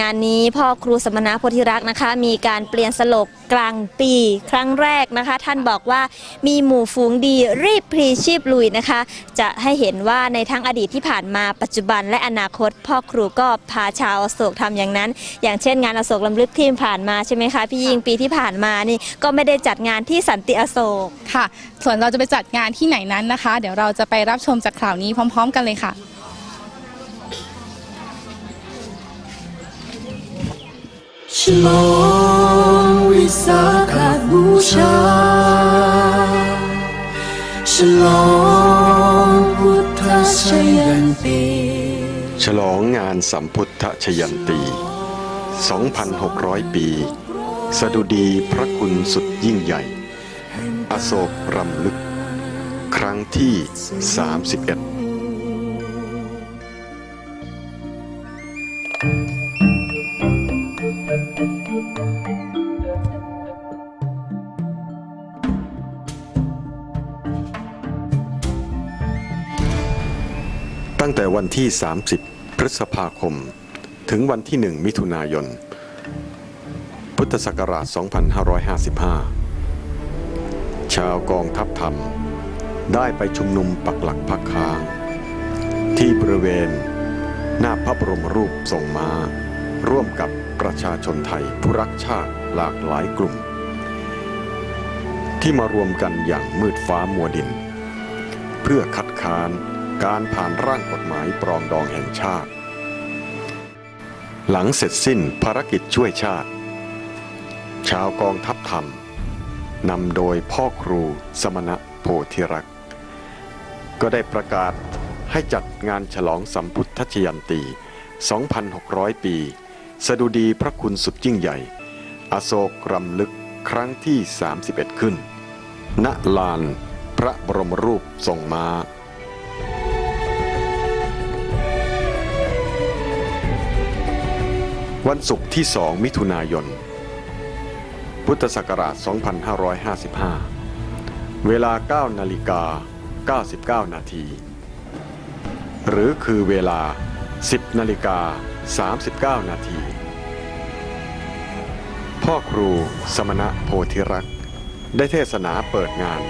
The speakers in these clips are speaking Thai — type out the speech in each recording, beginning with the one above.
งานนี้ พ่อครูสมณะโพธิรักษ์นะคะ มีการเปลี่ยนสโลกกลางปีครั้งแรกนะคะ ท่านบอกว่ามีหมู่ฝูงดีรีบพลีชีพลุยนะคะ จะให้เห็นว่าในทั้งอดีตที่ผ่านมาปัจจุบันและอนาคต พ่อครูก็พาชาวอโศกทำอย่างนั้น อย่างเช่นงานอโศกลำลึกที่ผ่านมาใช่ไหมคะพี่ยิงปีที่ผ่านมานี่ก็ไม่ได้จัดงานที่สันติอโศกค่ะ ส่วนเราจะไปจัดงานที่ไหนนั้นนะคะ เดี๋ยวเราจะไปรับชมจากข่าวนี้พร้อม ๆ กันเลยค่ะ ฉลองวิสาขบูชา ฉลองพุทธชยันตี ฉลองงานสัมพุทธชยันตี 2,600 ปี สดุดีพระคุณสุดยิ่งใหญ่ อโศกรำลึก ครั้งที่ 31 วันที่ 30 พฤษภาคม ถึงวันที่ 1 มิถุนายน พุทธศักราช 2555 ชาวกองทัพธรรม ได้ไปชุมนุมปักหลักพักค้าง ที่บริเวณหน้าพระบรมรูปทรงมา้า ร่วมกับประชาชนไทยผู้รักชาติหลากหลายกลุ่ม ที่มารวมกันอย่างมืดฟ้ามัวดิน เพื่อคัดค้าน การผ่านร่างกฎหมายปรองดองแห่งชาติ หลังเสร็จสิ้นภารกิจช่วยชาติ ชาวกองทัพธรรมนำโดยพ่อครูสมณะโพธิรักษ์ก็ได้ประกาศให้จัดงานฉลองสัมพุทธชยันตี 2,600 ปี สดุดีพระคุณสุดยิ่งใหญ่ อโศกรำลึกครั้งที่ 31 ขึ้น ณ ลานพระบรมรูปทรงม้า วันศุกร์ที่ 2 มิถุนายน พุทธศักราช 2555 เวลา 9 นาฬิกา 99 นาที หรือคือเวลา 10 นาฬิกา 39 นาที พ่อครูสมณะโพธิรักษ์ ได้เทศนาเปิดงาน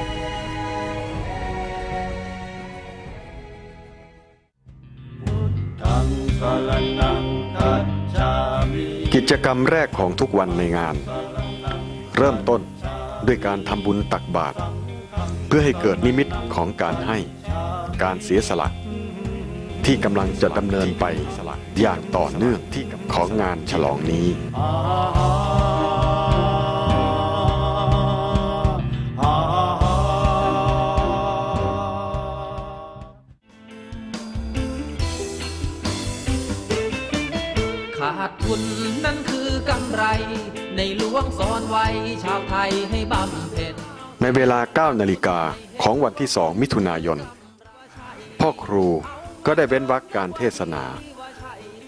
กิจกรรมแรกของทุกวันในงาน เริ่มต้นด้วยการทำบุญตักบาตรเพื่อให้เกิดนิมิตของการให้ การเสียสละ ที่กำลังจะดำเนินไปอย่างต่อเนื่องของงานฉลองนี้ ขาดทุนนั่นคือกำไร ในหลวงสอนไว้ชาวไทยให้บำเพ็ญในเวลา 9 นาฬิกาของวันที่2มิถุนายน พ่อครูก็ได้เว้นวรรคการเทศนา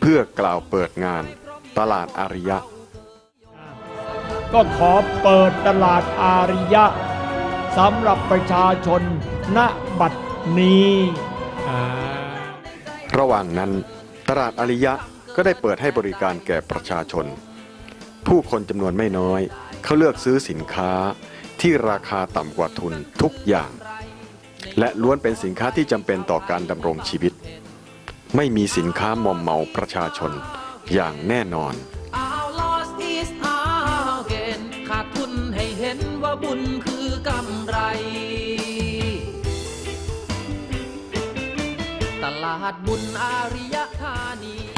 เพื่อกล่าวเปิดงานตลาดอาริยะ ก็ขอเปิดตลาดอาริยะสำหรับประชาชนณบัดนี้อ่าระหว่างนั้นตลาดอาริยะ ก็ได้เปิดให้บริการแก่ประชาชน ผู้คนจำนวนไม่น้อย เขาเลือกซื้อสินค้าที่ราคาต่ำกว่าทุนทุกอย่าง และล้วนเป็นสินค้าที่จำเป็นต่อการดำรงชีวิต ไม่มีสินค้ามอมเมาประชาชนอย่างแน่นอนขาดทุนให้เห็นว่าบุญคือกำไร ตลาดบุญอารี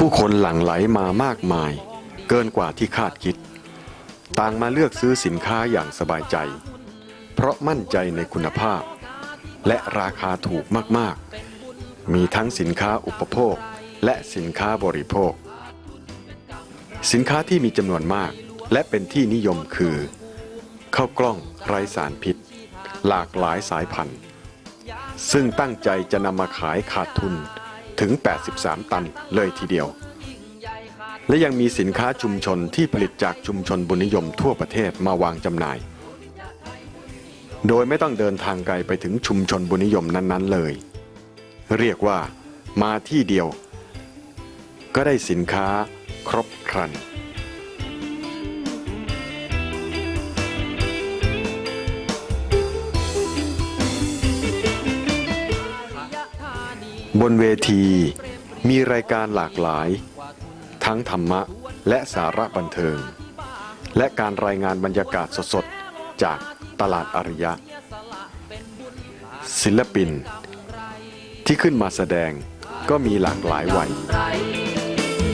ผู้คนหลั่งไหลมามากมาย เกินกว่าที่คาดคิด ต่างมาเลือกซื้อสินค้าอย่างสบายใจ เพราะมั่นใจในคุณภาพ และราคาถูกมากๆ มีทั้งสินค้าอุปโภคและสินค้าบริโภค สินค้าที่มีจำนวนมากและเป็นที่นิยมคือข้าวกล้องไร้สารพิษ หลากหลายสายพันธุ์ ซึ่งตั้งใจจะนำมาขายขาดทุน ถึง 83 ตันเลยทีเดียว และยังมีสินค้าชุมชนที่ผลิตจากชุมชนบุญนิยมทั่วประเทศมาวางจำหน่าย โดยไม่ต้องเดินทางไกลไปถึงชุมชนบุญนิยมนั้นๆเลย เรียกว่ามาที่เดียว ก็ได้สินค้าครบครัน บนเวที มีรายการหลากหลาย ทั้งธรรมะและสาระบันเทิง และการรายงานบรรยากาศสดๆ จากตลาดอาริยะ ศิลปิน ที่ขึ้นมาแสดงก็มีหลากหลายวัยไร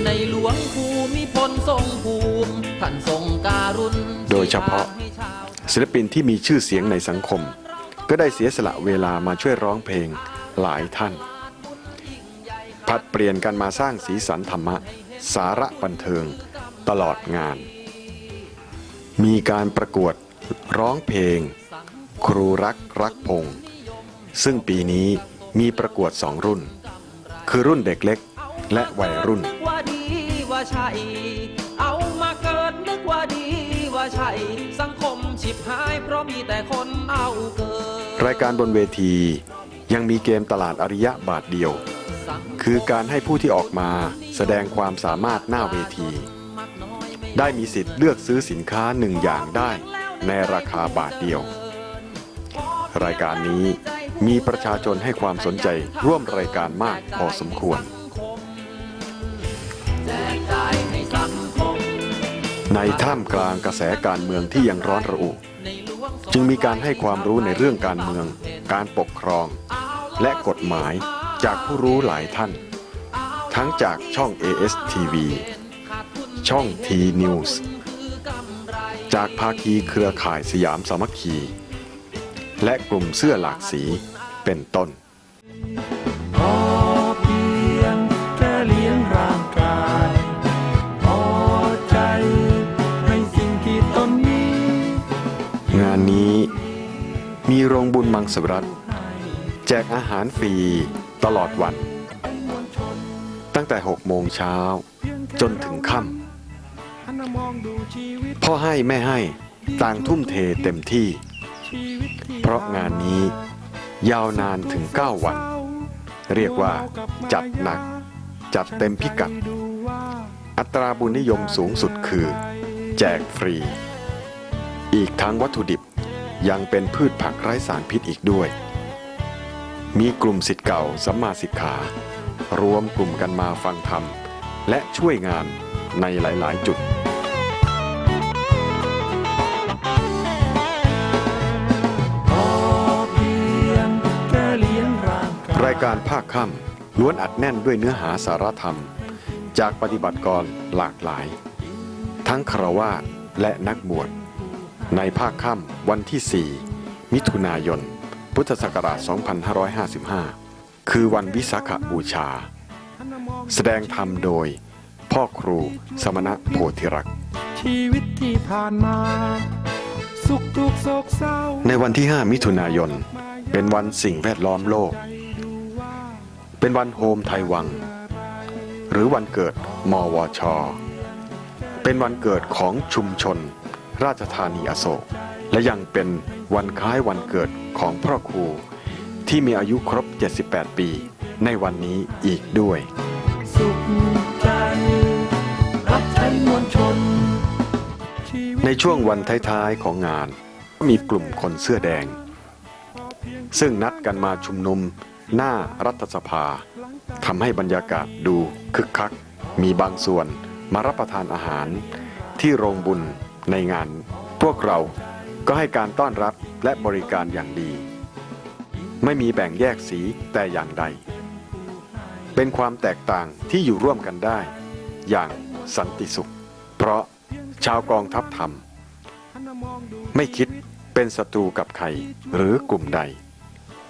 ในหลวงภูมิพลทรงภูมิท่านทรงการุณโดยเฉพาะให้ชาวศิลปินที่มีชื่อเสียงในสังคม ก็ได้เสียสละเวลามาช่วยร้องเพลงหลายท่าน ผัดเปลี่ยนกันมาสร้างสีสันธรรมะ สาระบันเทิง ตลอดงาน มีการประกวดร้องเพลง ครูรักรักพงษ์ซึ่งปีนี้มีประกวดสองรุ่น คือรุ่นเด็กเล็กและวัยรุ่นนึกว่าดีว่าใช่เอามาเกิดนึกว่าดีว่าใช่สังคมฉิบหายเพราะมีแต่คนเอาเกิดรายการบนเวทียังมีเกมตลาดอริยะบาทเดียว คือการให้ผู้ที่ออกมาแสดงความสามารถหน้าเวที ได้มีสิทธิ์เลือกซื้อสินค้าหนึ่งอย่างได้ในราคาบาทเดียว รายการนี้มีประชาชนให้ความสนใจร่วมรายการมากพอสมควร ในท่ามกลางกระแสการเมืองที่ยังร้อนระอุ จึงมีการให้ความรู้ในเรื่องการเมือง การปกครอง และกฎหมาย จากผู้รู้หลายท่าน ทั้งจากช่อง ASTV ช่อง T News จากภาคีเครือข่ายสยามสามัคคี และกลุ่มเสื้อหลากสีเป็นต้นพอเพียงแค่เลี้ยงร่างกายพอใจในสิ่งที่ตนมีงานนี้มีโรงบุญมังสวิรัตแจกอาหารฟรี ตลอดวัน ตั้งแต่6โมงเช้าจนถึงค่ำพ่อให้แม่ให้ต่างทุ่มเทเต็มที่ เพราะงานนี้ยาวนานถึง 9 วัน เรียกว่าจัดหนัก จัดเต็มพิกัด อัตราบุญนิยมสูงสุดคือ แจกฟรี อีกทั้งวัตถุดิบยังเป็นพืชผักไร้สารพิษอีกด้วย มีกลุ่มสิทธิ์เก่าสัมมาสิกขารวมกลุ่มกันมาฟังธรรม และช่วยงานในหลาย ๆ จุด รายการภาคค่ำล้วนอัดแน่นด้วยเนื้อหาสารธรรม จากปฏิบัติกรหลากหลาย ทั้งคารวาสและนักบวชในภาคค่ำวันที่ 4 มิถุนายน พุทธศักราช 2555 คือวันวิสาขบูชา แสดงธรรมโดย พ่อครูสมณะโพธิรักษ์ชีวิตที่ผ่านมา สุขทุกข์โศกเศร้า ในวันที่ 5 มิถุนายน เป็นวันสิ่งแวดล้อมโลก เป็นวันโฮมไทยวัง หรือวันเกิดมวช เป็นวันเกิดของชุมชน ราชธานีอโศก และยังเป็นวันคล้ายวันเกิด ของพ่อครูที่มีอายุครบ 78 ปี ในวันนี้อีกด้วย สุขใจ รับใช้มวลชนชีวิตในช่วงวันท้ายๆของงานก็มีกลุ่มคนเสื้อแดง ซึ่งนัดกันมาชุมนุมหน้ารัฐสภาทำให้บรรยากาศดูคึกคัก มีบางส่วนมารับประทานอาหารที่โรงบุญในงานพวกเรา ก็ให้การต้อนรับและบริการอย่างดี ไม่มีแบ่งแยกสีแต่อย่างใด เป็นความแตกต่างที่อยู่ร่วมกันได้ อย่างสันติสุข เพราะชาวกองทัพธรรม ไม่คิดเป็นศัตรูกับใครหรือกลุ่มใด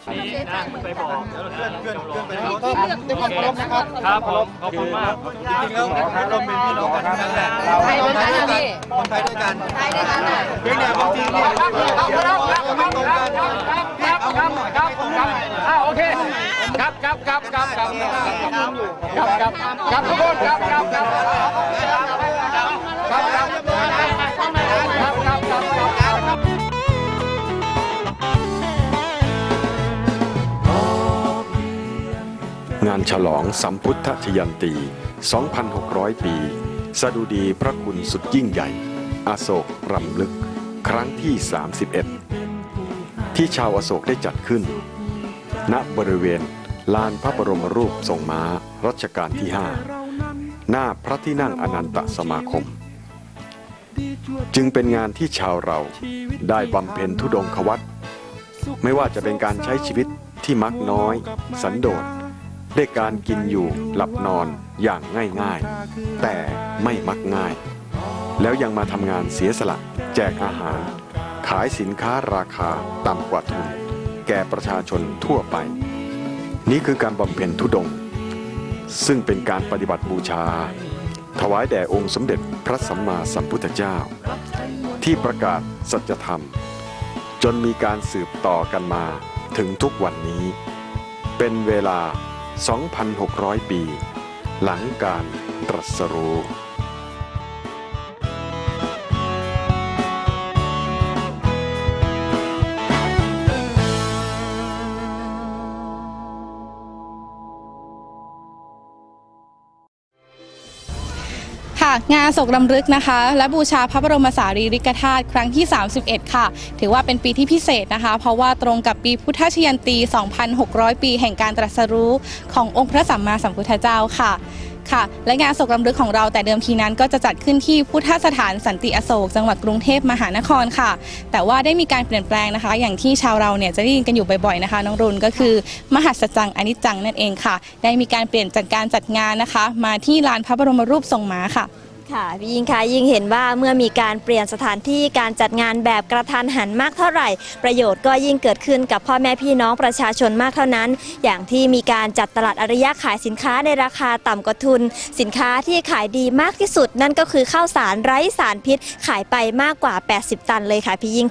ครับผมขอบคุณมากจริงๆแล้วเราเป็นพี่น้องกันนั้นแหละเราคนไทยด้วยกันคนไทยด้วยกันไทยด้วยกันเพียงแต่บางทีเนี่ยเราไม่ตรงกันครับครับครับครับอ่าโอเคครับครับครับครับครับครับครับครับทุกคนครับครับครับครับครับครับครับ งานฉลองสัมพุทธชยันตี 2,600 ปี สดุดีพระคุณสุดยิ่งใหญ่ อโศกรำลึก ครั้งที่ 31 ที่ชาวอโศกได้จัดขึ้น ณบริเวณลานพระบรมรูปทรงม้ารัชกาลที่ 5 หน้าพระที่นั่งอนันตสมาคม จึงเป็นงานที่ชาวเราได้บำเพ็ญทุดงควัตไม่ว่าจะเป็นการใช้ชีวิตที่มักน้อย สันโดษ ด้วยการกินอยู่หลับนอนอย่างง่ายๆ แต่ไม่มักง่าย แล้วยังมาทำงานเสียสละ แจกอาหาร ขายสินค้าราคาต่ำกว่าทุน แก่ประชาชนทั่วไป นี่คือการบำเพ็ญทุดง ซึ่งเป็นการปฏิบัติบูชา ถวายแด่องค์สมเด็จพระสัมมาสัมพุทธเจ้า ที่ประกาศสัจธรรม จนมีการสืบต่อกันมาถึงทุกวันนี้ เป็นเวลา 2,600 ปี หลังการตรัสรู้ งานศกรำลึกนะคะ และบูชาพระบรมสารีริกธาตุครั้งที่ 31 ค่ะ ถือว่าเป็นปีที่พิเศษนะคะ เพราะว่าตรงกับปีพุทธชยันตี 2,600 ปี แห่งการตรัสรู้ขององค์พระสัมมาสัมพุทธเจ้าค่ะค่ะและงานศกรำลึกของเราแต่เดิมทีนั้นก็จะจัดขึ้นที่พุทธสถานสันติอโศก จังหวัดกรุงเทพมหานครค่ะ แต่ว่าได้มีการเปลี่ยนแปลงนะคะ อย่างที่ชาวเราเนี่ยจะได้ยินกันอยู่บ่อยๆนะคะ น้องรุนก็คือ มหัศจรรย์อนิจจังนั่นเองค่ะ ได้มีการเปลี่ยนจัดการจัดงานนะคะ มาที่ลานพระบรมรูปทรงม้าค่ะ ค่ะพี่ยิงค่ะยิ่งเห็นว่าเมื่อมีการเปลี่ยนสถานที่การจัดงานแบบกระทันหันมากเท่าไหร่ ประโยชน์ก็ยิ่งเกิดขึ้นกับพ่อแม่พี่น้องประชาชนมากเท่านั้น อย่างที่มีการจัดตลาดอริยะขายสินค้าในราคาต่ำกว่าทุน สินค้าที่ขายดีมากที่สุด นั่นก็คือข้าวสารไร้สารพิษขายไปมากกว่า 80 ตันเลยค่ะพี่ยิ่งค